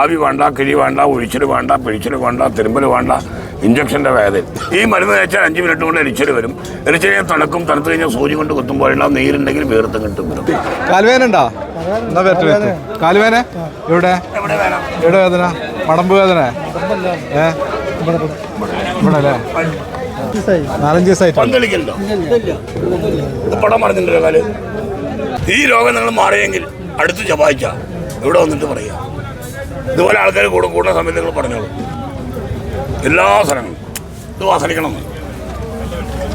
ആവി വേണ്ട കിഴി വേണ്ട ഒഴിച്ചിൽ വേണ്ട പിഴിച്ചിൽ വേണ്ട തിരുമ്പൽ വേണ്ട ഇഞ്ചക്ഷന്റെ വേദന. ഈ മരുന്ന് കഴിച്ചാൽ അഞ്ച് മിനിറ്റ് കൊണ്ട് എരിച്ചിൽ വരും. എരിച്ചിൽ ഞാൻ തണുക്കും തണുത്ത് കഴിഞ്ഞാൽ സൂചി കൊണ്ട് കുത്തുമ്പോഴുള്ള നീരുണ്ടെങ്കിൽ വീർത്തും കിട്ടും വരും. കാലുവേന ഉണ്ടോ? എന്നാ ഇവിടെ ഇവിടെ എവിടെ? എവിടെ വേദന? മടമ്പ് വേദന? ഏ? ഇവിടെ അല്ലേ? നാലഞ്ച് പടം പറഞ്ഞിട്ടുണ്ടല്ലോ കാൽ? ഈ രോഗം നിങ്ങൾ മാറിയെങ്കിൽ അടുത്ത് ചൊവ്വാഴ്ച ഇവിടെ വന്നിട്ട് പറയുക ഇതുപോലെ ആൾക്കാർ കൂടും കൂടുന്ന സമയത്ത് നിങ്ങൾ പറഞ്ഞോളൂ. എല്ലാ സ്ഥലങ്ങളും ഇത് വാസനിക്കണം.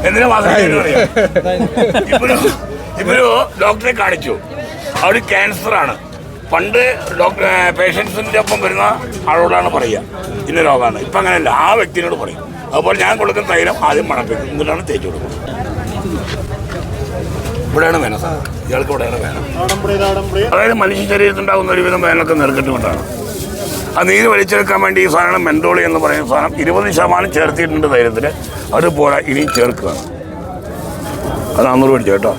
എന്തിനാ വാസന ഇപ്പൊരു ഡോക്ടറെ കാണിച്ചു. അവർ ക്യാൻസറാണ്. പണ്ട് ഡോക്ടർ പേഷ്യൻസിന്റെ ഒപ്പം വരുന്ന ആളോടാണ് പറയുക. ഇന്ന രോഗമാണ്. ഇപ്പം അങ്ങനെയല്ല. ആ വ്യക്തിനോട് പറയും. അതുപോലെ ഞാൻ കൊടുക്കുന്ന തൈലം ആദ്യം മണപ്പിക്കും. എന്നിട്ടാണ് തേച്ച് കൊടുക്കുന്നത്. ഇവിടെയാണ് വേന സാർ ഇയാൾക്ക് ഇവിടെയാണ് വേന അതായത് മനുഷ്യ ശരീരത്തിലുണ്ടാകുന്ന ഒരുവിധം വേനലൊക്കെ നെറുക്കെട്ട് കൊണ്ടാണ് ആ നീര് വലിച്ചെടുക്കാൻ വേണ്ടി ഈ സാധനം മെൻഡോളി എന്ന് പറയുന്ന സാധനം ഇരുപത് ശതമാനം ചേർത്തിയിട്ടുണ്ട് ധൈര്യത്തിൽ അത് ഇനി ചേർക്കുക അത് നാന്നൂറ് മേടിച്ചു കേട്ടോ?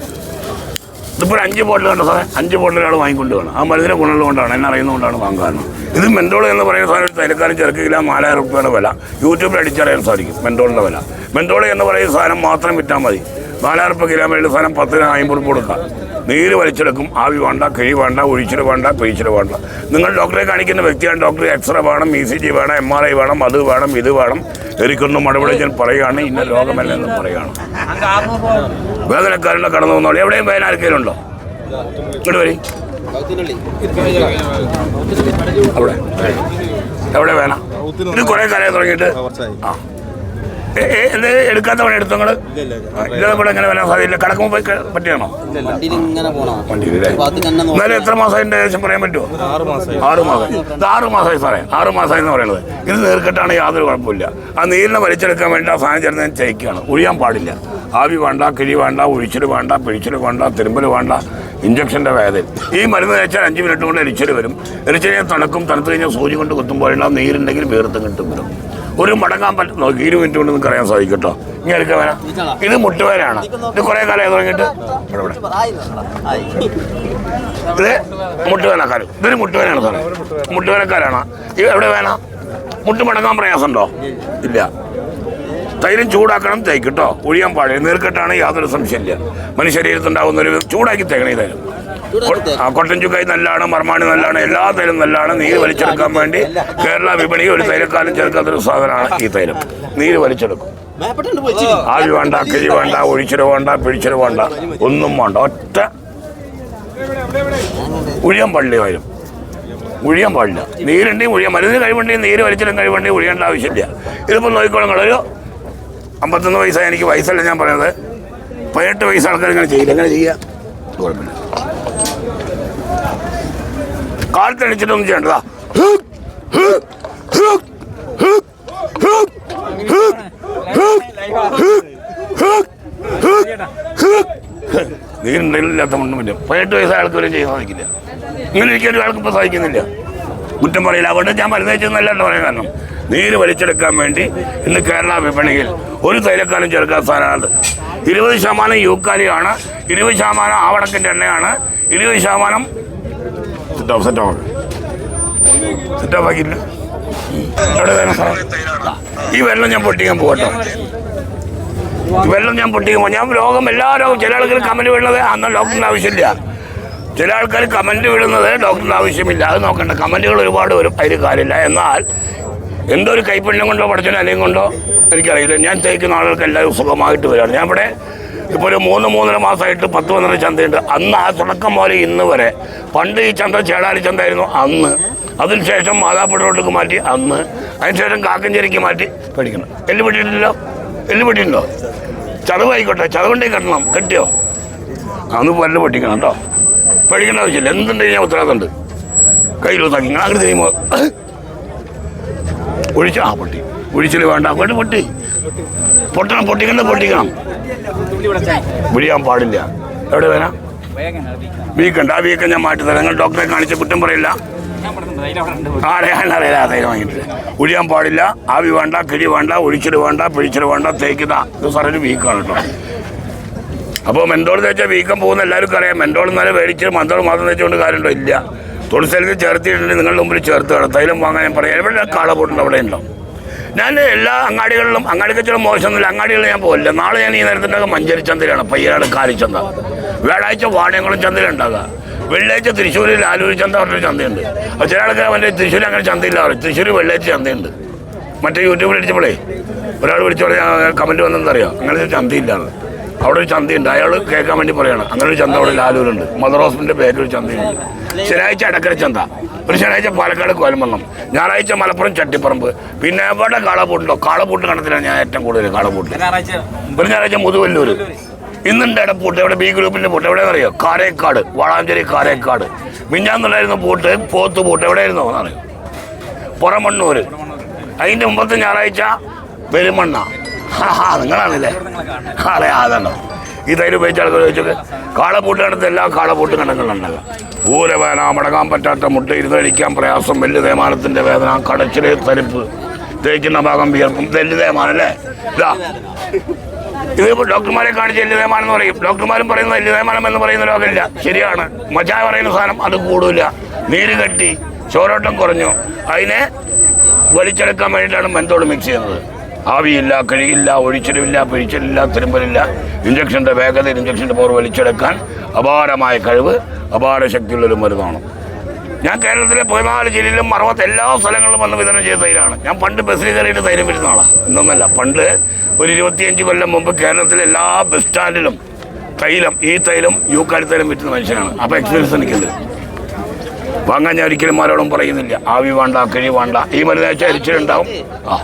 ഇതിപ്പോൾ അഞ്ച് ബോട്ടിൽ കണ്ടോ സാറേ? അഞ്ച് ബോട്ടിൽ ഒരാൾ വാങ്ങിക്കൊണ്ട് വേണം ആ മരുന്നിനെ ഗുണമുള്ളതുകൊണ്ടാണ് എന്നെ അറിയുന്നതുകൊണ്ടാണ് വാങ്ങാൻ ഇത് മെൻഡോൾ എന്ന് പറയുന്ന സാധനം ഒരു തൈലക്കാരൻ ചേർക്കില്ല നാലായിരം റുപ്യയുടെ വില. യൂട്യൂബിൽ അടിച്ചറിയാൻ സാധിക്കും മെൻഡോളിന്റെ വില. മെൻഡോൾ എന്ന് പറയുന്ന സാധനം മാത്രം വിറ്റാൽ മതി. നാലായിരം റുപ്യ കിലോ മേളിൽ സാധനം പത്തിന് അമ്പത് കൊടുക്കാം. നീര് വലിച്ചെടുക്കും. ആവി വേണ്ട കിഴി വേണ്ട ഒഴിച്ചിൽ വേണ്ട പിഴിച്ചിൽ വേണ്ട. നിങ്ങൾ ഡോക്ടറെ കാണിക്കുന്ന വ്യക്തിയാണ് ഡോക്ടർ എക്സ്റേ വേണം ഇ സി ജി വേണം എം ആർ ഐ വേണം അത് വേണം ഇത് വേണം. എനിക്കൊന്നും മടപടിച്ചാൽ പറയുകയാണ് ഇന്ന രോഗമല്ലെന്ന് പറയുകയാണ്. വേദനക്കാരുടെ കടന്നു വന്നോളൂ. എവിടെയും വേദന ആർക്കെങ്കിലും ഉണ്ടോ? അവിടെ. എവിടെ വേണം? ഇത് കുറേ കാലം തുടങ്ങിയിട്ട്. ആ. ഇത് എടുക്കാത്ത പണി എടുത്തു നിങ്ങൾ ഇല്ലാതെ ഇവിടെ എങ്ങനെ വരാൻ സാധ്യതയില്ല. കടക്കുമ്പോൾ പോയി ക- പറ്റിയാണോ എന്നാലും എത്ര മാസമായിട്ട് ശേഷം പറയാൻ പറ്റുമോ ആറ് മാസം ആറ് മാസം ഇത് ആറ് മാസമായി സാറേ. ആറ് മാസമായി എന്ന് പറയുന്നത്. ഇത് നീർക്കെട്ടാണ് യാതൊരു കുഴപ്പമില്ല ആ നീരിനെ വലിച്ചെടുക്കാൻ വേണ്ടി ആ സാധനം ചേർന്ന് ഞാൻ ചെയ്യിക്കുകയാണ്. ഒഴിയാൻ പാടില്ല. ആവി വേണ്ട കിഴി വേണ്ട ഒഴിച്ചിൽ വേണ്ട പിഴിച്ചിൽ വേണ്ട തിരുമ്പൽ വേണ്ട ഇഞ്ചക്ഷന്റെ വേദന. ഈ മരുന്ന് കഴിച്ചാൽ അഞ്ച് മിനിറ്റ് കൊണ്ട് എരിച്ചിൽ വരും. എരിച്ചിൽ കഴിഞ്ഞാൽ തണുക്കും തണുത്ത് കഴിഞ്ഞാൽ സൂചി കൊണ്ട് കുത്തുമ്പോഴുള്ള നീരുണ്ടെങ്കിൽ വീർത്തും കിട്ടും വരും. ഒരു മടങ്ങാൻ പറ്റും നോക്കി ഇരു മിനിറ്റ് കൊണ്ട് നിങ്ങൾക്ക് അറിയാൻ സാധിക്കും കേട്ടോ ഇങ്ങനെ എടുക്കാൻ വേണം ഇത് മുട്ടുവേരാണ്. ഇത് കുറേ കാലമായി തുടങ്ങിയിട്ട് ഇത് മുട്ടുവേനക്കാർ ഇതൊരു മുട്ടുവേനാണ് സാറേ. മുട്ടുവേനക്കാരാണ്. ഇത് എവിടെ വേണം? മുട്ട് മടങ്ങാൻ പ്രയാസമുണ്ടോ? ഇല്ല. തൈരും ചൂടാക്കണം തേക്ക് കേട്ടോ ഒഴിയാൻ പാടില്ല. നീർക്കെട്ടാണ് യാതൊരു സംശയമില്ല. മനുഷ്യ ശരീരത്തുണ്ടാകുന്ന ഒരു ചൂടാക്കി തേക്കണം തൈലം ആ കൊട്ടൻ ചുക്കായി നല്ലതാണ് മർമാണി നല്ലതാണ് എല്ലാ തൈലും നല്ലതാണ്. നീര് വലിച്ചെടുക്കാൻ വേണ്ടി കേരള വിപണിയിൽ ഒരു തൈലക്കാലം ചേർക്കാത്തൊരു സാധനമാണ് ഈ തൈലം. നീര് വലിച്ചെടുക്കും. ആവി വേണ്ട കിഴി വേണ്ട ഒഴിച്ചിൽ വേണ്ട പിഴിച്ചിൽ വേണ്ട ഒന്നും വേണ്ട. ഒറ്റ ഉഴിയാൻ പള്ളി വരും ഉഴിയാൻ പാടില്ല നീരുണ്ടെങ്കിൽ ഉഴിയാൻ മരുന്ന് കഴിവുണ്ടെങ്കിൽ നീര് വലിച്ചിലും കഴിവുണ്ടെങ്കിൽ ഉഴിയേണ്ട ആവശ്യമില്ല. ഇതിപ്പോൾ നോക്കിക്കോളും ഒരു അമ്പത്തൊന്ന് വയസ്സായി എനിക്ക് വയസ്സല്ല ഞാൻ പറയുന്നത്. പതിനെട്ട് വയസ്സ് ആൾക്കാർ ഇങ്ങനെ ചെയ്യില്ല. എങ്ങനെ ചെയ്യുക കുഴപ്പമില്ല. കാലത്തടിച്ചിട്ടൊന്നും ചെയ്യേണ്ടതാ. നീരുണ്ടെങ്കിലും ഇല്ലാത്ത മണ്ണും പറ്റും പതിനെട്ട് വയസ്സായ ആൾക്ക് വരെ ചെയ്യാൻ സാധിക്കില്ല. ഇങ്ങനെ ഇരിക്കാൻ ആൾക്ക് ഇപ്പോൾ സാധിക്കുന്നില്ല. കുറ്റം പറയില്ല. അതുകൊണ്ട് ഞാൻ മരുന്ന് വെച്ചെന്നല്ല പറയാൻ കാരണം. നീര് വലിച്ചെടുക്കാൻ വേണ്ടി ഇന്ന് കേരള വിപണിയിൽ ഒരു തൈലക്കാലം ചേർക്കാൻ സാധനമാണ് ഇരുപത് ശതമാനം യൂക്കാലിയാണ് ഇരുപത് ശതമാനം ആവണക്കിന്റെ എണ്ണയാണ് ഇരുപത് ശതമാനം സെറ്റാവും സെറ്റാവും സെറ്റോഫ് ആക്കിയില്ല എവിടെ വേണം സാറേ. ഈ വെള്ളം ഞാൻ പൊട്ടിക്കാൻ പോകട്ടോ വെള്ളം ഞാൻ പൊട്ടിക്കുമ്പോൾ ഞാൻ രോഗം എല്ലാ രോഗം ചില ആൾക്കാർ കമന്റ് വീഴുന്നത് അന്ന് ഡോക്ടറിന് ആവശ്യമില്ല. ചില ആൾക്കാർ കമന്റ് വിടുന്നത് ഡോക്ടറിന് ആവശ്യമില്ല. അത് നോക്കണ്ട. കമന്റുകൾ ഒരുപാട് വരും. അതിന് കാര്യമില്ല. എന്നാൽ എന്തോ ഒരു കൈപ്പണ്യം കൊണ്ടോ പഠിച്ചോ അല്ലെങ്കിൽ കൊണ്ടോ എനിക്കറിയില്ല. ഞാൻ തേക്കുന്ന ആളുകൾക്ക് എല്ലാവരും സുഖമായിട്ട് വരാറ് ഞാൻ ഇവിടെ ഇപ്പോൾ ഒരു മൂന്ന് മൂന്നര മാസമായിട്ട് പത്ത് പന്ത്രണ്ട് ചന്തയുണ്ട്. അന്ന് ആ തുടക്കം പോലെ ഇന്ന് വരെ. പണ്ട് ഈ ചന്ത ചേടാലി ചന്തയായിരുന്നു അന്ന്. അതിനുശേഷം മാതാപ്പുഴോട്ടേക്ക് മാറ്റി അന്ന്. അതിനുശേഷം കാക്കഞ്ചേരിക്ക് മാറ്റി. പഠിക്കണം. എല്ല് പെട്ടിട്ടില്ലല്ലോ എല്ല് പെട്ടിട്ടുണ്ടോ ചതവായിക്കോട്ടെ ചതവണ്ടേ കെട്ടണം. കെട്ടിയോ? അന്ന് പല്ല് പൊട്ടിക്കണം കേട്ടോ. പേടിക്കേണ്ട ആവശ്യമില്ല. എന്തുണ്ടെങ്കിൽ ഞാൻ ഉത്തരവാദിത്തമുണ്ട്? കയ്യിൽ തങ്ങി. നിങ്ങൾ അങ്ങനെ ചെയ്യുമ്പോൾ ഒഴിച്ച് ആ പൊട്ടി. ഒഴിച്ചിൽ വേണ്ട. അങ്ങോട്ട് പൊട്ടി. പൊട്ടണം. പൊട്ടിക്കണ്ട പൊട്ടിക്കണം. വിളിയാൻ പാടില്ല. എവിടെ വേണം വീക്കുണ്ട് ആ വീക്കം ഞാൻ മാറ്റി തരാം. നിങ്ങൾ ഡോക്ടറെ കാണിച്ച കുറ്റം പറയില്ല. ആരെയാണ് അറിയില്ല തൈര് വാങ്ങിയിട്ട്. ഒഴിയാൻ പാടില്ല. ആവി വേണ്ട കിഴി വേണ്ട ഒഴിച്ചിട് വേണ്ട പിഴിച്ചിട് വേണ്ട തേക്കുന്ന ഇത് സാറൊരു വീക്കാണ് കേട്ടോ. അപ്പോൾ മെൻഡോൾ തേച്ചാൽ വീക്കം പോകുന്ന എല്ലാവർക്കും അറിയാം. മെൻഡോൾ നല്ല മേടിച്ച് മന്തോൾ മാത്രം തേച്ചുകൊണ്ട് കാര്യമുണ്ടോ ഇല്ല തുളസിയിൽ ചേർത്തിട്ടുണ്ടെങ്കിൽ നിങ്ങളുടെ മുമ്പിൽ ചേർത്ത് വേണം. തൈലം വാങ്ങാൻ പറയാം. എവിടെ കാളപൂട്ടുണ്ട് അവിടെ ഉണ്ടോ? ഞാൻ എല്ലാ അങ്ങാടികളിലും അങ്ങാടി കച്ചവടം മോശമൊന്നുമില്ല. അങ്ങാടികളിൽ ഞാൻ പോകില്ല നാളെ ഞാൻ ഈ നേരത്തിന്റെ മഞ്ചേരി ചന്തയിലാണ്. പയ്യനാട് കാലിച്ചന്ത വ്യാഴാഴ്ച വാണിയംകുളം ചന്തയിലുണ്ടാകുക വെള്ളിയാഴ്ച തൃശ്ശൂരിൽ ലാലൂരി ചന്ത പറഞ്ഞൊരു ചന്തയുണ്ട്. അപ്പോൾ ചില ആൾക്കാർ മറ്റേ തൃശ്ശൂർ അങ്ങനെ ചന്തയില്ല പറയും. തൃശ്ശൂർ വെള്ളിയാഴ്ച ചന്തയുണ്ട്. മറ്റേ യൂട്യൂബിൽ അടിച്ചപ്പോഴേ ഒരാൾ വിളിച്ചു പറഞ്ഞാൽ കമന്റ് വന്നെന്നറിയാം അങ്ങനെ ചന്തയില്ലാന്ന് അവിടെ ഒരു ചന്തയുണ്ട്. അയാൾ കേൾക്കാൻ വേണ്ടി പറയാണ്. അങ്ങനെ ഒരു ചന്ത അവിടെ ലാലൂരുണ്ട്. മദർ ഹോസ്പിറ്റലിന്റെ പേരിൽ ഒരു ചന്തയുണ്ട്. ശനിയാഴ്ച അടക്കര ചന്ത. ഒരു ശനിയാഴ്ച പാലക്കാട് കോലമണ്ണം ഞായറാഴ്ച മലപ്പുറം ചട്ടിപ്പറമ്പ്. പിന്നെ എവിടെ കാളപൂട്ടുണ്ടോ? കാളപൂട്ട് കണ്ടത്തിലാണ് ഞാൻ ഏറ്റവും കൂടുതൽ കാളപൂട്ട്. ഒരു ഞായറാഴ്ച മുതുവല്ലൂർ ഇന്നുണ്ട് ഇടപ്പൂട്ട് എവിടെ ബി ഗ്രൂപ്പിന്റെ പൂട്ട്? എവിടെ അറിയോ കാരേക്കാട്. വാളാഞ്ചേരി കാരേക്കാട്. മിഞ്ഞാന്നുണ്ടായിരുന്ന പൂട്ട് പോത്ത് പൂട്ട് എവിടെയായിരുന്നു എന്നറിയോ? പുറമണ്ണൂര്. അതിന്റെ മുമ്പത്തെ ഞായറാഴ്ച പെരുമണ്ണ നിങ്ങളാണല്ലേ? അതെ അതല്ലോ ഈ തൈര് ഉപയോഗിച്ച ആൾക്കാർ ചോദിച്ചത് കാളപൂട്ട് കണ്ടത്ത് എല്ലാ കാളപൂട്ടും കണ്ടങ്ങളുണ്ടാകുക ഊരവേന മടങ്ങാൻ പറ്റാത്ത മുട്ട ഇരുന്ന് കഴിക്കാൻ പ്രയാസം വലിയ തേമാനത്തിന്റെ വേദന കടച്ചിൽ തരിപ്പ്. തേക്കുന്ന ഭാഗം വിയർക്കും വലിയ തേമാനം അല്ലേ ഡോക്ടർമാരെ കാണിച്ച് വലിയ തേമാനം എന്ന് പറയും. ഡോക്ടർമാരും പറയുന്നത് വലിയ തേമാനം എന്ന് പറയുന്ന രോഗമില്ല ശരിയാണ്. മജാ പറയുന്ന സാധനം അത് കൂടില്ല നീര് കെട്ടി ചോരോട്ടം കുറഞ്ഞു. അതിനെ വലിച്ചെടുക്കാൻ വേണ്ടിയിട്ടാണ് മെന്തോട് മിക്സ് ചെയ്യുന്നത്. ആവിയില്ല കഴിയില്ല ഒഴിച്ചിലില്ല പിഴിച്ചിലില്ല തിരുമ്പലില്ല. ഇഞ്ചക്ഷന്റെ വേഗത ഇഞ്ചക്ഷന്റെ പോർ വലിച്ചെടുക്കാൻ അപാരമായ കഴിവ് അപാര ശക്തിയുള്ളൊരു മരുന്നാണ്. ഞാൻ കേരളത്തിലെ പതിനാല് ജില്ലയിലും അറുപത്തി എല്ലാ സ്ഥലങ്ങളിലും വന്ന് വിതരണം ചെയ്ത തൈരാണ്. ഞാൻ പണ്ട് ബസ്സിൽ കയറിയിട്ട് തൈരം വരുന്ന ആളാണ് ഇന്നൊന്നല്ല പണ്ട് ഒരു ഇരുപത്തിയഞ്ച് കൊല്ലം മുമ്പ് കേരളത്തിലെ എല്ലാ ബസ് സ്റ്റാൻഡിലും തൈലം ഈ തൈലം യൂക്കാലി തൈലം വിറ്റുന്ന മനുഷ്യനാണ്. അപ്പോൾ എക്സ്പീരിയൻസ് എനിക്കുണ്ട്. വാങ്ങാൻ ഞാൻ ഒരിക്കലും ആരോടും പറയുന്നില്ല. ആവി വേണ്ട കിഴി വേണ്ട. ഈ മരുന്ന് വെച്ചാൽ അരിച്ചിട്ടുണ്ടാവും ആ.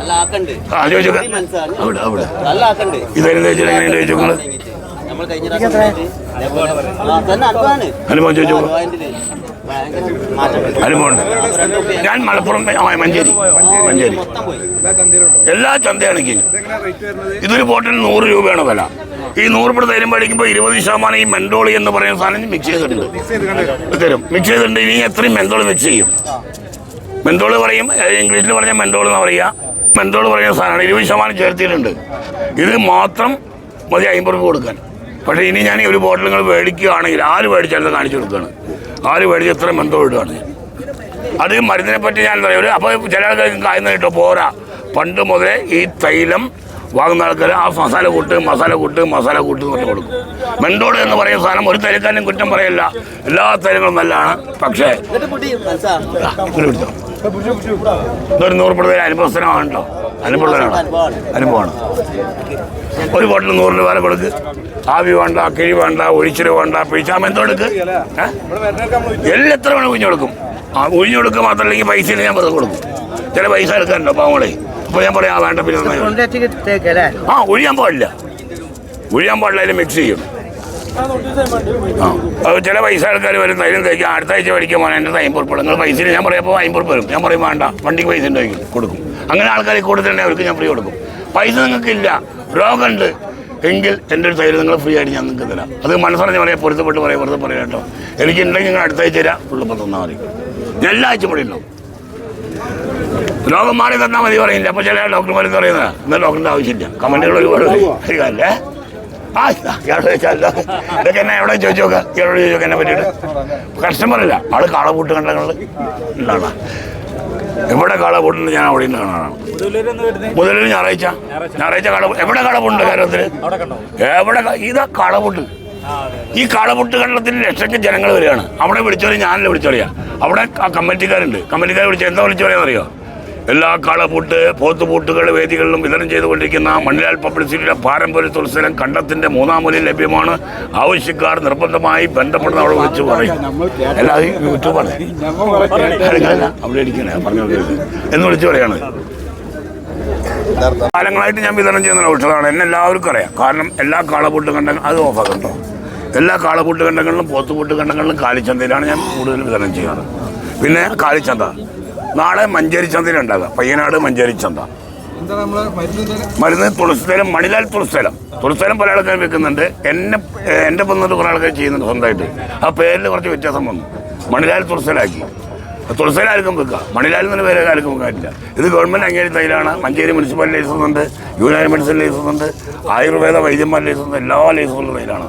അവിടെ അവിടെ. ആ, തന്നെ അനുഭവമാണ് അനുഭവം ചോദിച്ചോ? അനുഭവമുണ്ട് ഞാൻ മലപ്പുറം മഞ്ചേരി. മഞ്ചേരി. എല്ലാ ചന്തയാണെങ്കിൽ ഇതൊരു ബോട്ടിന് നൂറ് രൂപയാണ് വില. ഈ നൂറ് പിടി തരും മേടിക്കുമ്പോൾ ഇരുപത് ശതമാനം ഈ മെൻഡോളി എന്ന് പറയുന്ന സാധനം മിക്സ് ചെയ്തിട്ടുണ്ട്. തരും. മിക്സ് ചെയ്തിട്ടുണ്ട് ഇനി എത്രയും മെൻഡോളി മിക്സ് ചെയ്യും. മെൻഡോൾ പറയും ഇംഗ്ലീഷിൽ പറഞ്ഞ മെൻഡോൾ എന്ന് പറയുക മെൻഡോൾ പറയുന്ന സാധനമാണ് ഇരുപത് ശതമാനം ചേർത്തിയിട്ടുണ്ട്. ഇത് മാത്രം മതി അമ്പത് രൂപ കൊടുക്കാൻ. പക്ഷേ ഇനി ഞാൻ ഈ ഒരു ബോട്ടിൽ നിങ്ങൾ മേടിക്കുകയാണെങ്കിൽ ആര് മേടിച്ചാലും കാണിച്ചു കൊടുക്കുകയാണ് ആര് മേടിച്ച് എത്ര മെൻഡോൾ ഇടുകയാണ്. ഞാൻ അത് മരുന്നിനെ പറ്റി ഞാൻ പറയാം. ഒരു അപ്പോൾ ചില ആൾക്കാർക്ക് കായുന്ന കേട്ടോ പോരാ. പണ്ട് മുതലേ ഈ തൈലം വാങ്ങുന്ന ആൾക്കാർ ആ മസാല കൂട്ട് മസാല കൂട്ട് മസാല കൂട്ട് എന്ന് പറഞ്ഞു കൊടുക്കും. മെൻഡോട് എന്ന് പറയുന്ന സാധനം ഒരു തരക്കാനും കുറ്റം പറയില്ല. എല്ലാ തരങ്ങളും നല്ലതാണ്. പക്ഷേ. ഇതൊരു നൂറ് പിള്ളേർ അനുഭവസ്ഥനമാണല്ലോ അനുഭവമാണ് അനുഭവമാണ്. ഒരു ബോട്ടിൽ നൂറ് രൂപ വില കൊടുക്ക്. ആവി വേണ്ട കിഴി വേണ്ട ഒഴിച്ചിരി വേണ്ട പിഴിച്ചാൽ എന്തോടുക്ക് എല്ലാം എത്ര വേണം ഒഴിഞ്ഞു കൊടുക്കും. ആ ഒഴിഞ്ഞു കൊടുക്കുക മാത്രമല്ലെങ്കിൽ പൈസ ഞാൻ വെറുതെ കൊടുക്കും. ചില പൈസ എടുക്കാനുണ്ടോ പാവങ്ങളെ? ഞാൻ പറയാം വേണ്ട പിന്നെ. ആ ഒഴിയാൻ പാടില്ല. ഒഴിയാൻ പാടില്ല അതിൽ മിക്സ് ചെയ്യും. ആ അത് ചില പൈസ ആൾക്കാർ വരും തൈലം തേക്കും. അടുത്ത ആഴ്ച മേടിക്കാൻ പോകാൻ എന്റെ അമ്പത് ഉൾപ്പെടെ നിങ്ങൾ പൈസ ഞാൻ പറയുമ്പോൾ അമ്പത് വരും ഞാൻ പറയും വേണ്ട വണ്ടിക്ക് പൈസ ഉണ്ടെങ്കിൽ കൊടുക്കും. അങ്ങനെ ആൾക്കാർ കൂടുതലുണ്ടെങ്കിൽ അവർക്ക് ഞാൻ ഫ്രീ കൊടുക്കും. പൈസ നിങ്ങൾക്കില്ല. രോഗമുണ്ട്. എങ്കിൽ എന്റെ ഒരു തൈര് നിങ്ങൾ ഫ്രീ ആയിട്ട് ഞാൻ നിങ്ങൾക്ക് തരാം. അത് മനസ്സറിഞ്ഞ് പറയാം പൊരുത്തപ്പെട്ട് പറയാം വെറുതെ പറയാം കേട്ടോ. എനിക്കുണ്ടെങ്കിൽ നിങ്ങൾ അടുത്ത ആഴ്ച തരാം ഉള്ളപ്പോൾ തന്നാൽ മതി. എല്ലാ ആഴ്ച ഇവിടെ ഉണ്ടാവും. രോഗം മാറി തന്നാൽ മതി പറയില്ല. അപ്പോൾ ചില ഡോക്ടർമാർ എന്ന് പറയുന്നത് എന്നാൽ ഡോക്ടറിന്റെ ആവശ്യമില്ല. കമന്റുകൾ ഒരുപാട് വരും. അല്ലേ? ആ ഇയാളോട് ചോദിച്ചാലോ ഇതൊക്കെ എന്നെ എവിടെ ചോദിച്ചു നോക്കാം? ഇയാളോട് ചോദിച്ചു നോക്കാം എന്നെ പറ്റിയിട്ട്? കസ്റ്റമറല്ല ആൾ കാളപൂട്ട് കണ്ടങ്ങൾ ഉള്ളതാണ് എവിടെ കാള പൂട്ടുണ്ട് ഞാൻ അവിടെ കാണാനാണ്. മുതലൊരു ഞായറാഴ്ച. ഞായറാഴ്ച. കാള എവിടെ കാള പൂട്ടുണ്ട് കേരളത്തിൽ എവിടെ ഇതാ കാള കാളപൂട്ട് ഈ കാളമുട്ട് കണ്ടത്തിന് ലക്ഷക്ക് ജനങ്ങൾ വരികയാണ്. അവിടെ വിളിച്ചോളി ഞാനല്ല വിളിച്ചോളിയാ. അവിടെ കമ്മിറ്റിക്കാരുണ്ട്. കമ്മിറ്റിക്കാർ വിളിച്ച എന്താ വിളിച്ചോളിയാന്നറിയോ? എല്ലാ കാളപൂട്ട് പോത്തുപൂട്ടുകൾ വേദികളിലും വിതരണം ചെയ്തുകൊണ്ടിരിക്കുന്ന മണ്ണിലാൽ പബ്ലിസിറ്റിയുടെ പാരമ്പര്യ ഉത്സവം കണ്ടത്തിന്റെ മൂന്നാം മുലയിൽ ലഭ്യമാണ്. ആവശ്യക്കാർ നിർബന്ധമായി ബന്ധപ്പെടുന്ന അവിടെ വിളിച്ചു പറയും. എല്ലാവരും യൂട്യൂബാണ്. അവിടെ പറഞ്ഞു എന്ന് വിളിച്ചു പറയാണ്. കാലങ്ങളായിട്ട് ഞാൻ വിതരണം ചെയ്യുന്ന ഔഷധമാണ്. എന്നെ എല്ലാവർക്കും അറിയാം. കാരണം എല്ലാ കാളപൂട്ടും കണ്ടാൽ അത് ഓഫാക്കട്ടോ എല്ലാ കാളപൂട്ട് കണ്ടങ്ങളിലും പോത്തുപൂട്ട് കണ്ടങ്ങളിലും കാലിച്ചന്തയിലാണ് ഞാൻ കൂടുതൽ വിതരണം ചെയ്യാറ് പിന്നെ കാലിച്ചന്ത നാളെ മഞ്ചേരി ചന്തയിൽ ഉണ്ടാകുക പയ്യനാട് മഞ്ചേരി ചന്ത മരുന്ന് എന്താണ്? മണിലാൽ തുളസിത്തലം തുളസിത്തലം പല ആൾക്കാർ വെക്കുന്നുണ്ട്. എന്നെ എന്റെ വന്നിട്ട് കുറേ ആൾക്കാർ ചെയ്യുന്നുണ്ട് സ്വന്തമായിട്ട്. ആ പേരിൽ കുറച്ച് വ്യത്യാസം വന്നു. മണിലാൽ തുളസിലാക്കി തുളസില ആർക്കും വെക്കാം. മണിലാൽ എന്ന പേര് ആർക്കും വെക്കാനില്ല ഇത് ഗവൺമെന്റ് അംഗീകാര തൈലാണ് മഞ്ചേരി മുനിസിപ്പൽ ലൈസൻസ് ഉണ്ട്. യൂണിയൻ മെഡിസിൻ ലൈസൻസ് ഉണ്ട്. ആയുർവേദ വൈദ്യന്മാർ ലൈസൻസ് എല്ലാ ലൈസൻസുള്ള തൈലാണ്